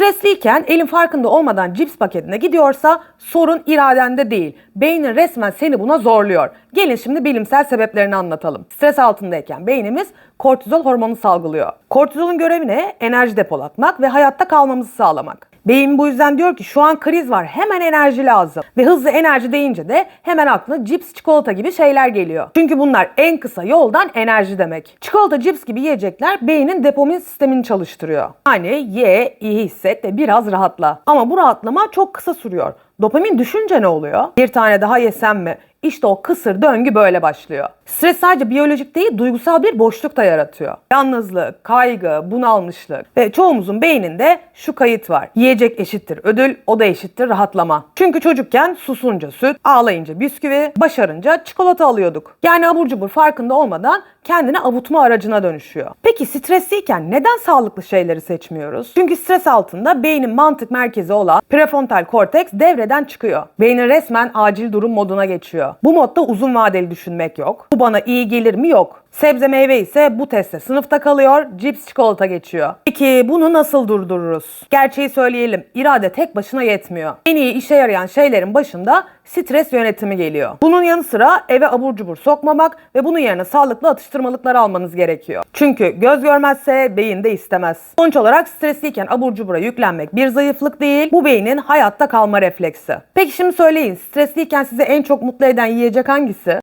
Stresliyken elin farkında olmadan cips paketine gidiyorsa sorun iradende değil. Beynin resmen seni buna zorluyor. Gelin şimdi bilimsel sebeplerini anlatalım. Stres altındayken beynimiz kortizol hormonu salgılıyor. Kortizolun görevi ne? Enerji depolatmak ve hayatta kalmamızı sağlamak. Beyin bu yüzden diyor ki şu an kriz var hemen enerji lazım. Ve hızlı enerji deyince de hemen aklına cips, çikolata gibi şeyler geliyor. Çünkü bunlar en kısa yoldan enerji demek. Çikolata, cips gibi yiyecekler beynin dopamin sistemini çalıştırıyor. Yani ye, iyi hisset ve biraz rahatla. Ama bu rahatlama çok kısa sürüyor. Dopamin düşünce ne oluyor? Bir tane daha yesem mi? İşte o kısır döngü böyle başlıyor. Stres sadece biyolojik değil, duygusal bir boşluk da yaratıyor. Yalnızlık, kaygı, bunalmışlık ve çoğumuzun beyninde şu kayıt var. Yiyecek eşittir ödül, o da eşittir rahatlama. Çünkü çocukken susunca süt, ağlayınca bisküvi, başarınca çikolata alıyorduk. Yani abur cubur farkında olmadan kendini avutma aracına dönüşüyor. Peki stresliyken neden sağlıklı şeyleri seçmiyoruz? Çünkü stres altında beynin mantık merkezi olan prefrontal korteks devreden çıkıyor. Beynin resmen acil durum moduna geçiyor. Bu modda uzun vadeli düşünmek yok. Bu bana iyi gelir mi yok. Sebze meyve ise bu testte sınıfta kalıyor, cips çikolata geçiyor. Peki bunu nasıl durdururuz? Gerçeği söyleyelim, irade tek başına yetmiyor. En iyi işe yarayan şeylerin başında stres yönetimi geliyor. Bunun yanı sıra eve abur cubur sokmamak ve bunun yerine sağlıklı atıştırmalıklar almanız gerekiyor. Çünkü göz görmezse beyin de istemez. Sonuç olarak stresliyken abur cubura yüklenmek bir zayıflık değil, bu beynin hayatta kalma refleksi. Peki şimdi söyleyin, stresliyken sizi en çok mutlu eden yiyecek hangisi?